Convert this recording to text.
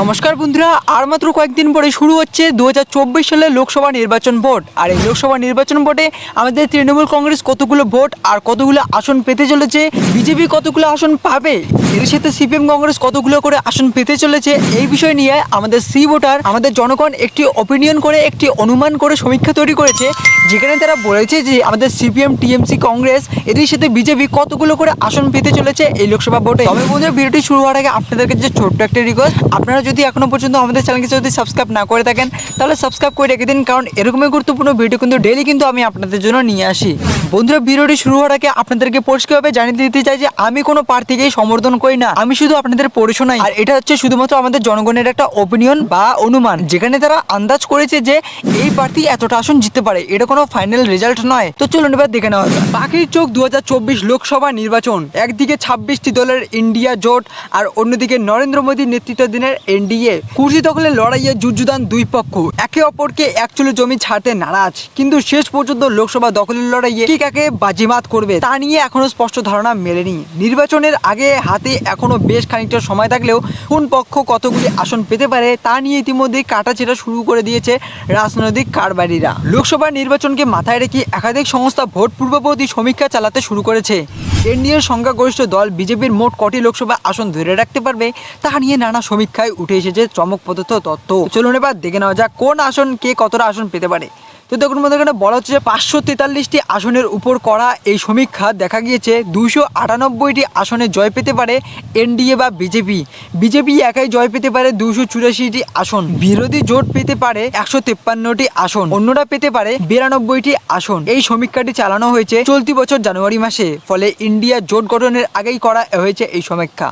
নমস্কার বন্ধুরা, আর মাত্র কয়েকদিন পরে শুরু হচ্ছে দু সালে লোকসভা নির্বাচন ভোট। আর এই লোকসভা নির্বাচন ভোটে আমাদের তৃণমূল কংগ্রেস কতগুলো ভোট আর কতগুলো আসন পেতে চলেছে, বিজেপি কতগুলো আসন পাবে, এর সাথে সিপিএম কংগ্রেস কতগুলো করে আসন পেতে চলেছে, এই বিষয় নিয়ে আমাদের সি ভোটার, আমাদের জনগণ একটি অপিনিয়ন করে, একটি অনুমান করে সমীক্ষা তৈরি করেছে, যেখানে তারা বলেছে যে আমাদের সিপিএম, টিএমসি কংগ্রেস, এদের সাথে বিজেপি কতগুলো করে আসন পেতে চলেছে এই লোকসভা ভোটে। তবে বন্ধুরা, ভিডিওটি শুরু হওয়ার আগে আপনাদের কাছে ছোট্ট একটা রিকোয়েস্ট আপনারা যদি এখনও পর্যন্ত আমাদের চ্যানেলকে যদি সাবস্ক্রাইব না করে থাকেন, তাহলে সাবস্ক্রাইব করে রেখে দিন, কারণ এরকমই গুরুত্বপূর্ণ ভিডিও কিন্তু ডেলি কিন্তু আমি আপনাদের জন্য নিয়ে আসি। বন্ধুরা, ভিডিওটি শুরু হওয়ার আগে আপনাদেরকে পরিষ্কারভাবে জানিয়ে দিতে চাই যে আমি কোনো প্রার্থীকেই সমর্থন করি না। আমি শুধু আপনাদের পড়াশোনাই আর এটা হচ্ছে শুধুমাত্র আমাদের জনগণের একটা ওপিনিয়ন বা অনুমান, যেখানে তারা আন্দাজ করেছে যে এই প্রার্থী এতটা আসন জিততে পারে। এটা কোনো ফাইনাল রেজাল্ট নয়। তো চলুন এবার দেখে নেওয়া যাক। পাখির চোখ দু হাজার চব্বিশ লোকসভা নির্বাচন। একদিকে ছাব্বিশটি দলের ইন্ডিয়া জোট আর অন্যদিকে নরেন্দ্র মোদীর নেতৃত্বাধীনের এনডিএ কুর্সি দখলের লড়াইয়ে যুযুদান দুই পক্ষ। একে অপরকে একচুলো জমি ছাড়তে নারাজ। কিন্তু শেষ পর্যন্ত লোকসভা দখলের লড়াইয়ে কাকে বাজিমাত করবে, তা নিয়ে এখনও স্পষ্ট ধারণা মেলেনি। নির্বাচনের আগে হাতে এখনও বেশ খানিকটা সময় থাকলেও কোন পক্ষ কতগুলি আসন পেতে পারে, তা নিয়ে ইতিমধ্যে কাটাছেড়া শুরু করে দিয়েছে রাজনৈতিক কারবারিরা। লোকসভা নির্বাচনকে মাথায় রেখে একাধিক সংস্থা ভোট পূর্ববর্তী সমীক্ষা চালাতে শুরু করেছে। এনডিএর সংখ্যাগরিষ্ঠ দল বিজেপির মোট কটি লোকসভা আসন ধরে রাখতে পারবে, তা নিয়ে নানা সমীক্ষায় উঠে এসেছে চমক চমকপ্রদত্ত তথ্য চলুন এবার দেখে নেওয়া যাক কোন আসন কে কতটা আসন পেতে পারে। তো দেখুন মধ্যে এখানে বলা হচ্ছে যে পাঁচশো তেতাল্লিশটি আসনের উপর করা এই সমীক্ষা। দেখা গিয়েছে দুশো আটানব্বইটি আসনে জয় পেতে পারে এনডিএ বা বিজেপি। বিজেপি একাই জয় পেতে পারে দুশো চুরাশিটি আসন। বিরোধী জোট পেতে পারে একশো তেপ্পান্নটি আসন। অন্যরা পেতে পারে বিরানব্বইটি আসন। এই সমীক্ষাটি চালানো হয়েছে চলতি বছর জানুয়ারি মাসে। ফলে ইন্ডিয়া জোট গঠনের আগেই করা হয়েছে এই সমীক্ষা।